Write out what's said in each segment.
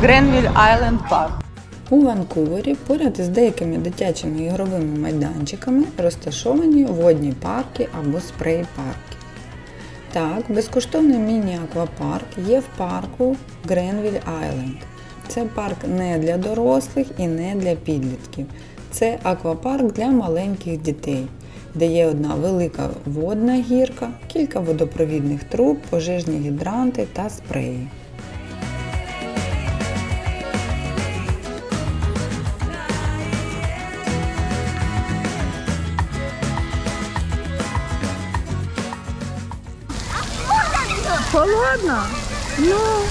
Гренвіль Айленд Парк. У Ванкувері поряд із деякими дитячими ігровими майданчиками розташовані водні парки або спрей-парки. Так, безкоштовний міні-аквапарк є в парку Гренвіль Айленд. Це парк не для дорослих і не для підлітків. Це аквапарк для маленьких дітей, де є одна велика водна гірка, кілька водопровідних труб, пожежні гідранти та спреї. Холодно? Ну,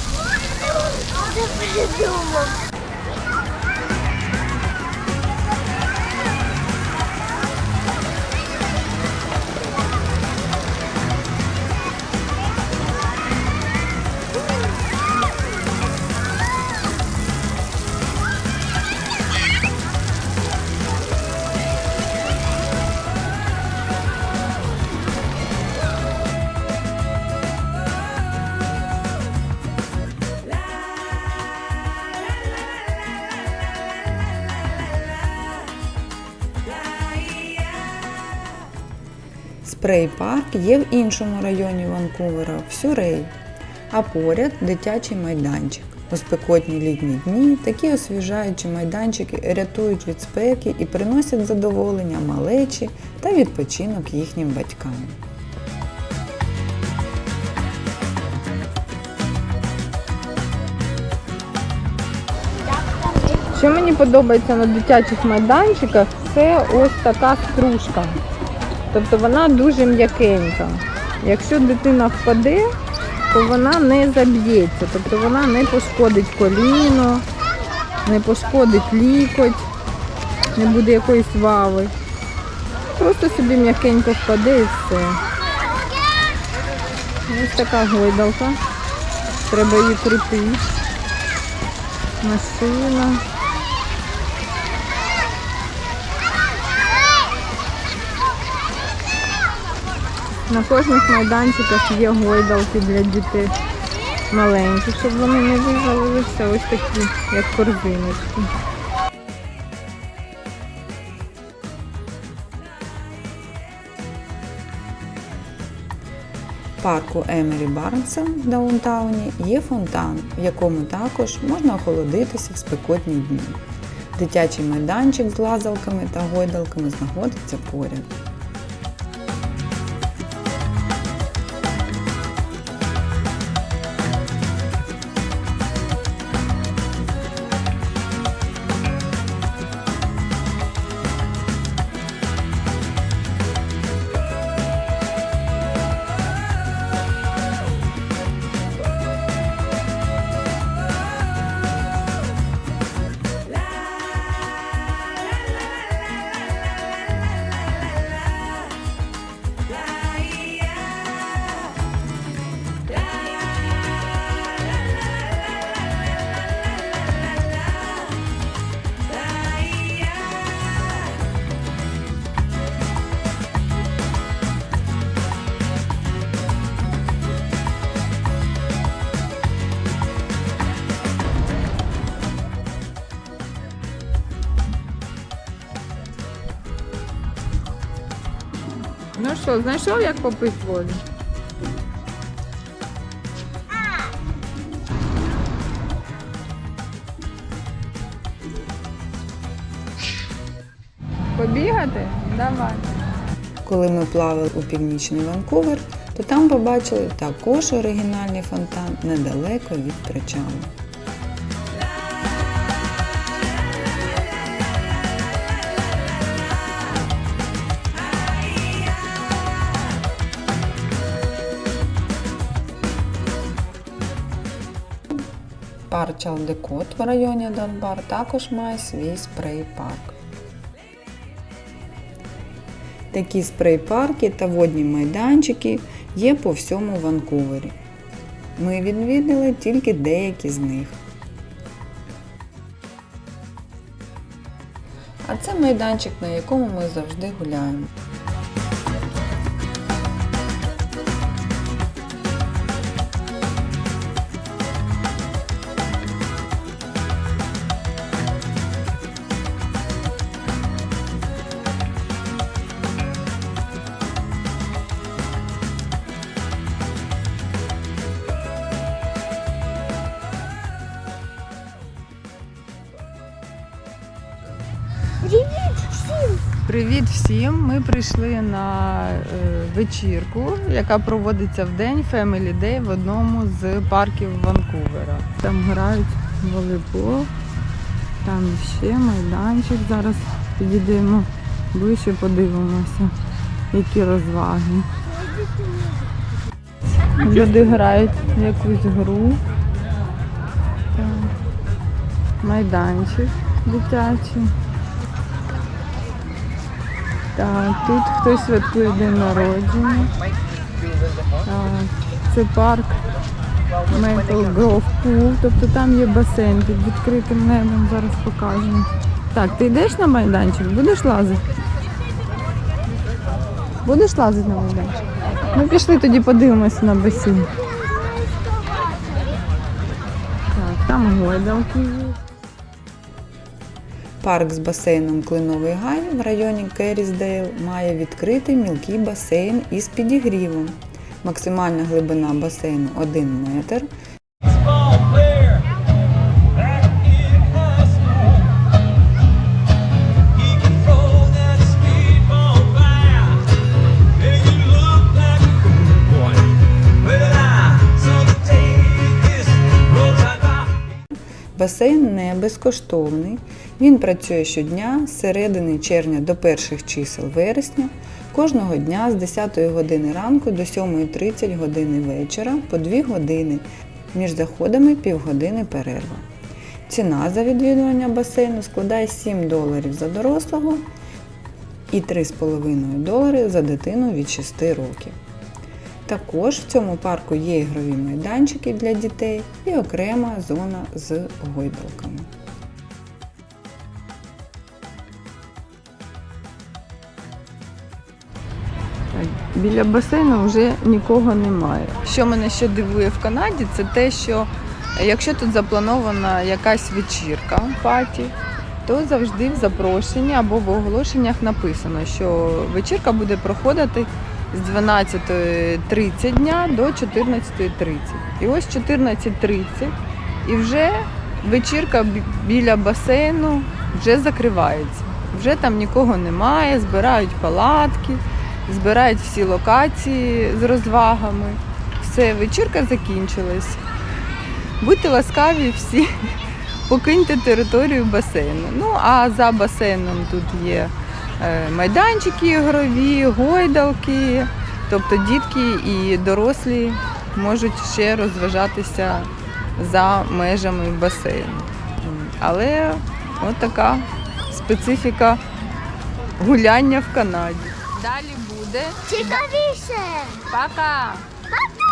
Це. Спрей-парк є в іншому районі Ванкувера, в Сюрей, а поряд дитячий майданчик. У спекотні літні дні такі освіжаючі майданчики рятують від спеки і приносять задоволення малечі та відпочинок їхнім батькам. що мені подобається на дитячих майданчиках, це ось така стружка. Тобто вона дуже м'якенька. Якщо дитина впаде, то вона не заб'ється, тобто вона не пошкодить коліно, не пошкодить лікоть, не буде якоїсь вави. Просто собі м'якенько впаде і все. Ось така гойдалка. Треба її крутити. Машина. На кожних майданчиках є гойдалки для дітей маленьких, щоб вони не вивалилися ось такі, як корзиночки. Парку Емері Барнса в даунтауні є фонтан, в якому також можна охолодитися в спекотні дні. Дитячий майданчик з лазалками та гойдалками знаходиться поряд. Що, знайшов, як попити воду? Побігати? Давай. Коли ми плавали у північний Ванкувер, то там побачили також оригінальний фонтан недалеко від причалу. Парк Чалдекот в районі Донбар також має свій спрей-парк. Такі спрей-парки та водні майданчики є по всьому Ванкувері. Ми відвідали тільки деякі з них. А це майданчик, на якому ми завжди гуляємо. Привіт всім! Ми прийшли на е, вечірку, яка проводиться в день Family Day в одному з парків Ванкувера. Там грають волейбол, там ще майданчик. Зараз підійдемо ближче, подивимося, які розваги. Люди грають якусь гру. Майданчик дитячий. Так, тут хтось святкує день народження. Так, це парк Grove Pool, тобто там є басейн під відкритим небом, зараз покажемо. Так, ти йдеш на майданчик, будеш лазити? Будеш лазити на майданчик? Ну пішли тоді подивимося на басейн. Так, там гойдалки є. Парк з басейном Клиновий Гай в районі Керрісдейл має відкритий мілкий басейн із підігрівом. Максимальна глибина басейну 1 метр. Басейн не безкоштовний. Він працює щодня з середини червня до перших чисел вересня, кожного дня з 10 години ранку до 7.30 години вечора по 2 години. Між заходами півгодини перерва. Ціна за відвідування басейну складає 7 доларів за дорослого і 3,5 долари за дитину від 6 років. Також в цьому парку є ігрові майданчики для дітей і окрема зона з гойдалками. Біля басейну вже нікого немає. Що мене ще дивує в Канаді, це те, що якщо тут запланована якась вечірка паті, то завжди в запрошенні або в оголошеннях написано, що вечірка буде проходити з 12.30 дня до 14.30. І ось 14.30 і вже вечірка біля басейну вже закривається. Вже там нікого немає, збирають палатки збирають всі локації з розвагами. Все, вечірка закінчилась. Будьте ласкаві всі, покиньте територію басейну. Ну, а за басейном тут є майданчики ігрові, гойдалки. Тобто дітки і дорослі можуть ще розважатися за межами басейну. Але от така специфіка гуляння в Канаді. Далі буде Цікавіше. Пока! Пока!